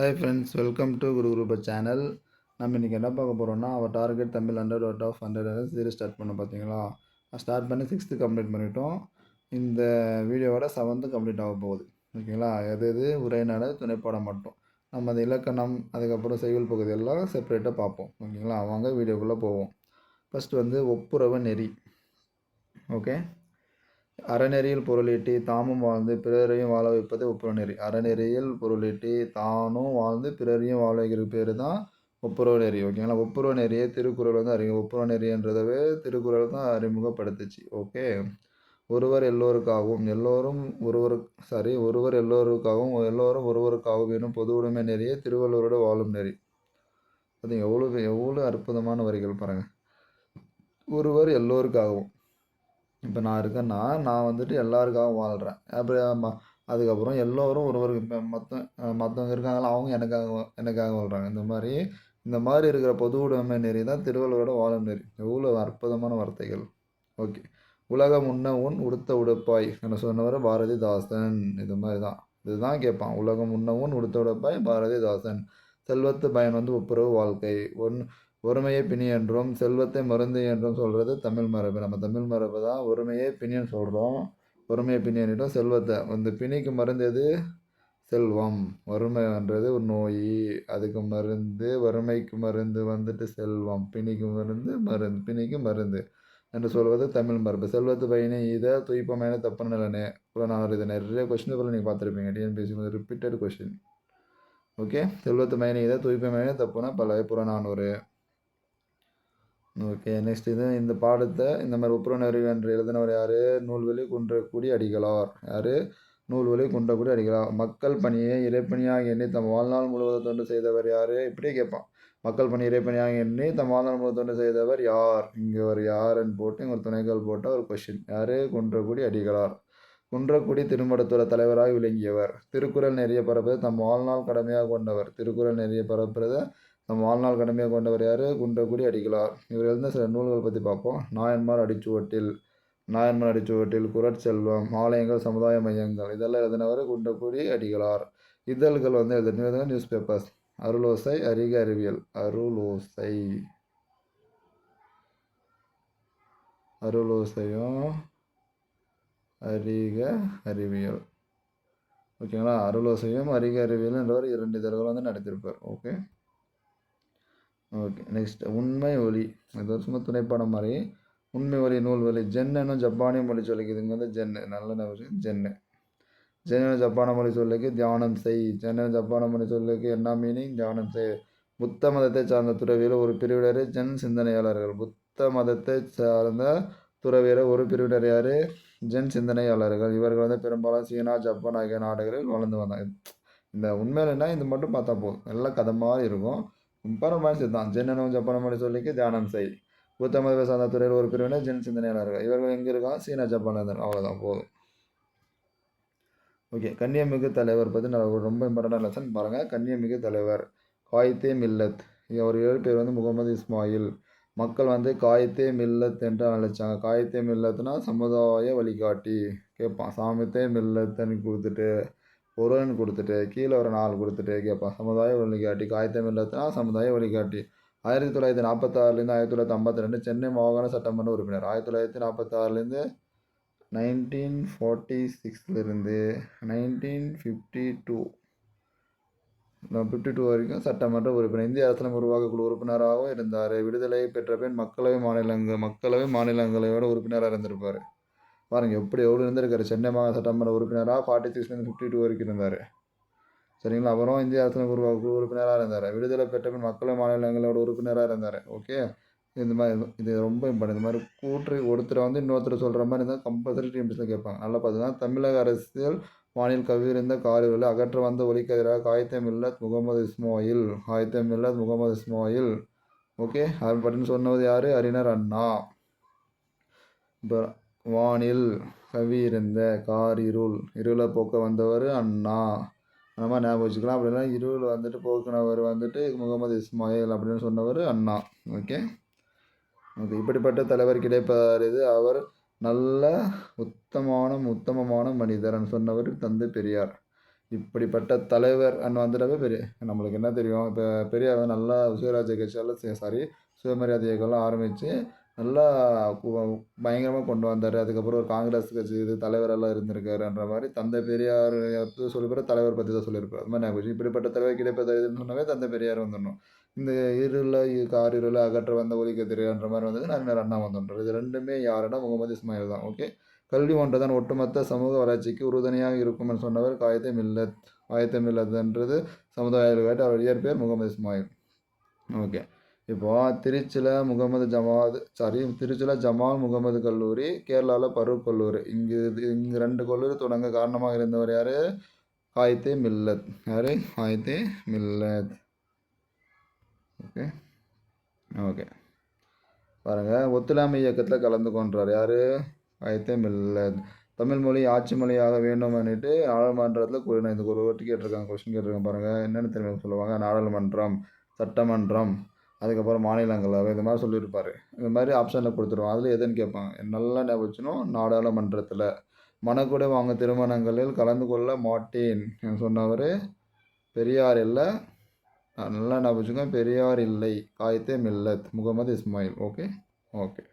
Hi friends welcome to Guru group channel நம்ம இன்றைக்கி என்ன பார்க்க போகிறோம்னா அவர் target Tamil hundred out of hundred series start பண்ண பார்த்தீங்களா ஸ்டார்ட் பண்ணி சிக்ஸ்த்து கம்ப்ளீட் பண்ணிட்டோம். இந்த வீடியோவோட செவன்த்து கம்ப்ளீட் ஆக போகுது. ஓகேங்களா? எது எது உரைநாடு துணைப்பாடம் மட்டும். நம்ம அந்த இலக்கணம் அதுக்கப்புறம் செய்யுள் பகுதி எல்லாம் செப்பரேட்டாக பார்ப்போம். ஓகேங்களா? அவங்க வீடியோக்குள்ளே போவோம். ஃபஸ்ட் வந்து ஒப்புரவு நெறி. ஓகே அறநெறியில் பொருளீட்டி தாமும் வாழ்ந்து பிறரையும் வாழ வைப்பது ஒப்புரவு நெறி அறநெறியில் பொருளீட்டி தானும் வாழ்ந்து பிறரையும் வாழ வைக்கிற பேர் தான் ஒப்புரவு நெறி ஓகேங்களா? ஒப்புரவு நெறியை திருக்குறள் வந்து அறிவு ஒப்புரவு நெறின்றதவே திருக்குறள் தான் அறிமுகப்படுத்துச்சு. ஓகே? ஒருவர் எல்லோருக்காகவும் எல்லோரும் ஒருவர் சாரி ஒருவர் எல்லோருக்காகவும் எல்லோரும் ஒருவருக்காகவும் எனும் பொது உடைமை நெறியே திருவள்ளுவரோட வாழும் நெறி. அது எவ்வளோ எவ்வளோ அற்புதமான வரிகள் பாருங்கள் ஒருவர் எல்லோருக்காகவும் இப்போ நான் இருக்கேன்னா நான் வந்துட்டு எல்லாருக்காகவும் வாழ்கிறேன் அப்புறம் அதுக்கப்புறம் எல்லோரும் ஒருவருக்கு இப்போ மற்ற மற்றவங்க இருக்காங்களா அவங்க எனக்காக எனக்காக வாழ்கிறாங்க இந்த மாதிரி இந்த மாதிரி இருக்கிற பொது உடைமை நெறி தான் திருவள்ளுவரோட வாழும் நெறி. எவ்வளோ அற்புதமான வார்த்தைகள். ஓகே. உலகம் உண்ண உன் உடுத்த உடுப்பாய் என்ன சொன்னவர் பாரதிதாசன். இது மாதிரி தான். இதுதான் கேட்பான். உலகம் உண்ண உன் உடுத்த உடுப்பாய் பாரதிதாசன். செல்வத்து பயன் வந்து ஒப்புரவு வாழ்க்கை. ஒன்று ஒருமையே பிணி என்றும் செல்வத்தை மருந்து என்றும் சொல்கிறது தமிழ் மரபு. நம்ம தமிழ் மரபு தான் ஒருமையே பிணின்னு சொல்கிறோம் ஒருமையை பிணின்னுட்டோம் செல்வத்தை. இந்த பிணிக்கு மருந்து எது? செல்வம். வறுமைன்றது ஒரு நோய். அதுக்கு மருந்து வறுமைக்கு மருந்து வந்துட்டு செல்வம். பிணிக்கு மருந்து மருந்து. பிணிக்கு மருந்து என்று சொல்வது தமிழ் மரபு. செல்வத்து பையனே இதை துய்ப்பமையான தப்பு நிலனே. புறநானூறு இது நிறைய கொஸ்டின் போல் நீங்கள் பார்த்துருப்பீங்க. டிஎன்பிஎஸ்சி ரிப்பீட்டட் கொஸ்டின் ஓகே செல்வத்து பயனே இதை துய்ப்பமான தப்புனா பல புறநானூறு ஓகே நெக்ஸ்ட் இது இந்த பாடத்தை இந்த மாதிரி ஒப்புரநறிவு என்று எழுதினவர் யார்? நூல்வெளி குன்றக்குடி அடிகளார். யார்? நூல்வெளி குன்றக்குடி அடிகளார். மக்கள் பணியை இறைப்பணியாக எண்ணி தம் வாழ்நாள் முழுவதும் தொண்டு செய்தவர் யார்? இப்படியே கேட்பான். மக்கள் பணி இறைப்பணியாக எண்ணி தம் வாழ்நாள் முழுவதும் தொண்டு செய்தவர் யார்? இங்கே ஒரு யாருன்னு போட்டு இங்கே ஒரு துணைகள் போட்ட ஒரு கொஷின் யார்? குன்றக்குடி அடிகளார். குன்றக்குடி திருமடத்துற தலைவராக விளங்கியவர். திருக்குறள் நெறிய பரப்புறது தம் வாழ்நாள் கடமையாக கொண்டவர். திருக்குறள் நெறிய பரப்புறதை நம்ம வாழ்நாள் கடமையாக கொண்டவர் யார்? குன்றக்குடி அடிகளார். இவர் எழுந்த சில நூல்கள் பற்றி பார்ப்போம். நாயன்மார் அடிச்சுவட்டில் நாயன்மார் அடிச்சுவட்டில் குரட்செல்வம் ஆலயங்கள் சமுதாய மையங்கள் இதெல்லாம் எழுதினவர் குன்றக்குடி அடிகளார். இதழ்கள் வந்து எழுதினது நியூஸ் பேப்பர்ஸ் அருளோசை அறிக அறிவியல். அருளோசை. அருளோசையும் அறிக அறிவியல். ஓகேங்களா? அருளோசையும் அறிக அறிவியல் என்றவர் இரண்டு இதழ்கள் வந்து நடத்திருப்பார். ஓகே. ஓகே நெக்ஸ்ட் உண்மை ஒலி. இது ஒரு சும்மா துணைப்படம் மாதிரி. உண்மை ஒலி நூல் ஒலி ஜென்னு ஜப்பானிய மொழி சொல்லிக்கு இதுங்க வந்து ஜென்னு நல்ல விஷயம் ஜென்னு. ஜென்னு ஜப்பான மொழி சொல்லுக்கு தியானம் செய். ஜென்னு ஜப்பான மொழி சொல்லுக்கு என்ன மீனிங் தியானம் செய். புத்த மதத்தை சார்ந்த துறவியில் ஒரு பிரிவினர் ஜென் சிந்தனையாளர்கள். புத்த மதத்தை சார்ந்த துறவியர் ஒரு பிரிவினர் யார்? ஜென் சிந்தனையாளர்கள். இவர்கள் வந்து பெரும்பாலும் சீனா ஜப்பான் ஆகிய நாடுகளில் வளர்ந்து வந்தாங்க. இந்த உண்மையிலன்னா இது மட்டும் பார்த்தா போதும். நல்ல கதை மாதிரி இருக்கும். பரமாசி தான் ஜென்னனும் ஜப்பான மொழி சொல்லிக்கு தியானம் செய் புத்த மத சார்ந்த துறையில் ஒரு பிரிவினர் ஜென் சிந்தனையாளர்கள் இவர்கள் எங்கே இருக்கா சீனா ஜப்பான் இருந்தார் அவ்வளோதான் போதும் ஓகே கன்னியமிகு தலைவர் பற்றி நான் ஒரு ரொம்ப இம்பார்ட்டண்டான லெசன் பாருங்கள் கன்னியமிகு தலைவர் காயித்தே மில்லத் அவர் ஏழு பேர் வந்து முகமது இஸ்மாயில் மக்கள் வந்து காயத்தே மில்லத் என்று அழைச்சாங்க காயத்தே மில்லத்னா சமுதாய வழிகாட்டி கேட்பான் சாமித்தே மில்லத்துன்னு கொடுத்துட்டு ஒருவன் கொடுத்துட்டு கீழே ஒரு நாலு கொடுத்துட்டு கேட்பான் சமுதாய வழிகாட்டி காயத்தே மில்லத்னா சமுதாய வழிகாட்டி. ஆயிரத்தி தொள்ளாயிரத்தி நாற்பத்தாறுலேருந்து ஆயிரத்தி தொள்ளாயிரத்தி ஐம்பத்தி ரெண்டு சென்னை மாகாண சட்டமன்ற உறுப்பினர். ஆயிரத்தி தொள்ளாயிரத்தி நாற்பத்தாறுலேருந்து nineteen forty சிக்ஸ்லேருந்து nineteen fifty two fifty two வரைக்கும் சட்டமன்ற உறுப்பினர். இந்திய அரசியலமைப்பு உருவாக்க குழு உறுப்பினராகவும் இருந்தார். விடுதலை பெற்ற பின் மக்களவை மாநிலங்கள் மக்களவை மாநிலங்களவையோட உறுப்பினராக இருந்திருப்பார். பாருங்கள் எப்படி எவ்வளோ இருந்திருக்காரு. சென்னை மாகாண சட்டமன்ற உறுப்பினராக ஃபார்ட்டி சிக்ஸ்லேருந்து ஃபிஃப்டி டூ வரைக்கும் இருந்தார். சரிங்களா? அப்புறம் இந்திய அரசு உருவா குழு உறுப்பினராக இருந்தார். விடுதலை பெற்ற பின் மக்களவை மாநிலங்களோட உறுப்பினராக இருந்தார். ஓகே இந்த மாதிரி இது ரொம்ப இம்பார்ட்டன் இந்த மாதிரி கூற்று ஒருத்தரை வந்து இன்னொருத்தர் சொல்கிற மாதிரி இருந்தால் கம்பல்சரி டிஎம்பிஸில் கேட்பாங்க. நல்லா பார்த்தீங்கன்னா தமிழக அரசியல் வானில் கவியிருந்த காரில் அகற்ற வந்த ஒலிக்கதிராக எதிராக காயத்தே முகமது இஸ்மாயில். காயத்தம் மில்லத் முகமது இஸ்மாயில். ஓகே அவர் பட்டின்னு சொன்னது யார்? அறிஞர் அண்ணா. இப்போ வானில் கவி இருந்த கார் இருள். இருளை போக்க வந்தவர் அண்ணா. அந்த மாதிரி ஞாபகம் வச்சுக்கலாம். அப்படின்னா இருள் வந்துட்டு போக்குனவர் வந்துட்டு முகமது இஸ்மாயில் அப்படின்னு சொன்னவர் அண்ணா. ஓகே? ஓகே. இப்படிப்பட்ட தலைவர் கிடைப்பார் இது. அவர் நல்ல உத்தமான உத்தமமான மனிதர்னு சொன்னவர் தந்தை பெரியார். இப்படிப்பட்ட தலைவர் அண்ணன் வந்துட்டாவே பெரிய நம்மளுக்கு என்ன தெரியும்? இப்போ பெரியார் வந்து நல்லா சுயராஜ்ய கட்சியால் சாரி சுயமரியாதை இயக்கம்லாம் ஆரம்பித்து நல்லா பயங்கரமாக கொண்டு வந்தார். அதுக்கப்புறம் ஒரு காங்கிரஸ் கட்சி இது தலைவரெல்லாம் இருந்திருக்காருன்ற மாதிரி தந்தை பெரியார் சொல்லிப்பிற தலைவர் பற்றி தான் சொல்லியிருப்பார். அது மாதிரி நான் இப்படிப்பட்ட தலைவர் கிடைப்பதுன்னு தந்தை பெரியார் வந்துடணும். இந்த இருள கார் இருள அகற்ற வந்த ஒலிக்க தெரியான்ற மாதிரி வந்தது நிறைய அண்ணா வந்துடுறார். இது ரெண்டுமே யாருன்னா முகமது இஸ்மாயில் தான். ஓகே? கல்வி ஒன்றுதான் ஒட்டுமொத்த சமூக வளர்ச்சிக்கு உறுதுணையாக இருக்கும்னு சொன்னவர் காயத்தை மில்லத் காயத்தை மில்லத்ன்றது சமுதாய அவர் இயற்பெயர் முகமது இஸ்மாயில். ஓகே? இப்போ திருச்சியில் முகமது ஜமாத் சாரி திருச்சியில் ஜமால் முகமது கல்லூரி கேரளாவில் பரூக் கல்லூரி. இங்கு இங்கே ரெண்டு கல்லூரி தொடங்க காரணமாக இருந்தவர் யார்? காயத்தே மில்லத். யார்? காயத்தே மில்லத். ஓகே. ஓகே. பாருங்கள் ஒத்துழைமை இயக்கத்தில் கலந்து கொண்டார். யார்? காயத்தே மில்லத். தமிழ் மொழி ஆட்சி மொழியாக வேண்டும்னுட்டு நாடாளுமன்றத்தில் கூறின இந்த ஒரு வாட்டி கேட்டிருக்காங்க கொஸ்டின் கேட்டிருக்காங்க. பாருங்கள் என்னென்னு தெரியும் சொல்லுவாங்க? நாடாளுமன்றம் சட்டமன்றம். அதுக்கப்புறம் மாநிலங்களவை இந்த மாதிரி சொல்லியிருப்பார். இந்த மாதிரி ஆப்ஷனில் கொடுத்துருவோம். அதில் எதுன்னு கேட்பாங்க. நல்லா ஞாபகம் நாடாளுமன்றத்தில். மனக்கூட வாங்க திருமணங்களில் கலந்து கொள்ள மாட்டேன் சொன்னவர் பெரியார் இல்லை. நல்லா ஞாபகம் பெரியார் இல்லை. Quaid-e Millath. Mohammed Ismail. Okay okay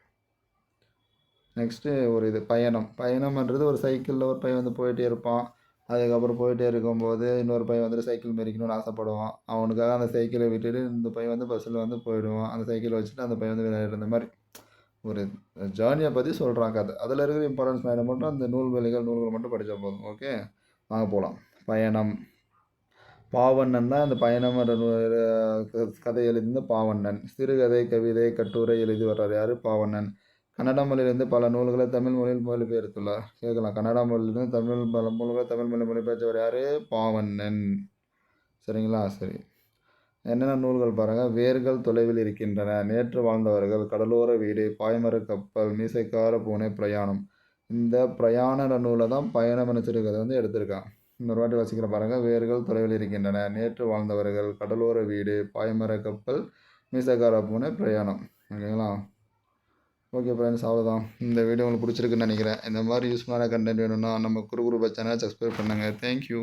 next ஒரு இது பயணம். பயணம்ன்றது ஒரு சைக்கிளில் ஒரு பையன் வந்து போயிட்டே இருப்பான். அதுக்கப்புறம் போயிட்டே இருக்கும்போது இன்னொரு பையன் வந்துட்டு சைக்கிள் மெரிக்கணும்னு ஆசைப்படுவான். அவனுக்காக அந்த சைக்கிளை விட்டுட்டு இந்த பையன் வந்து பஸ்ஸில் வந்து போயிடுவான். அந்த சைக்கிளை வச்சுட்டு அந்த பையன் வந்து விளையாடுற இந்த மாதிரி ஒரு ஜேர்னியை பற்றி சொல்கிறான் கதை. அதில் இருக்கிற இம்பார்ட்டன்ஸ் மேடம் மட்டும் அந்த நூல் வேலைகள் நூல்கள் மட்டும் படித்தா போதும். ஓகே வாங்க போகலாம் பயணம். பாவண்ணன் தான் அந்த பயணம் கதை எழுதின பாவண்ணன். சிறுகதை கவிதை கட்டுரை எழுதி வர்றார் யார்? பாவண்ணன். கன்னட மொழியிலிருந்து பல நூல்களை தமிழ் மொழியில் மொழிபெயர்த்துள்ளார். கேட்கலாம். கன்னட மொழியிலிருந்து தமிழ் பல நூல்களை தமிழ் மொழி மொழிபெயர்த்தவர் யார்? பாவண்ணன். சரிங்களா? சரி. என்னென்ன நூல்கள் பாருங்கள் வேர்கள் தொலைவில் இருக்கின்றன. நேற்று வாழ்ந்தவர்கள் கடலோர வீடு பாய்மர கப்பல் மீசைக்கார பூனை பிரயாணம். இந்த பிரயாண நூலை தான் பயணம் நினச்சிருக்கிறத வந்து எடுத்திருக்கான் இன்னொரு வாட்டி வாசிக்கிற பாருங்கள் வேர்கள் தொலைவில் இருக்கின்றன. நேற்று வாழ்ந்தவர்கள் கடலோர வீடு பாய்மர கப்பல் மீசைக்கார பூனை பிரயாணம். ஓகேங்களா? ஓகே ஃப்ரெண்ட்ஸ் அவ்வளோதான் இந்த வீடியோ உங்களுக்கு பிடிச்சிருக்குன்னு நினைக்கிறேன். இந்த மாதிரி யூஸ்ஃபுல்லான கண்டென்ட் வேணும்னா நம்ம குரு குரு சேனலை சப்ஸ்கிரைப் பண்ணுங்கள் தேங்க்யூ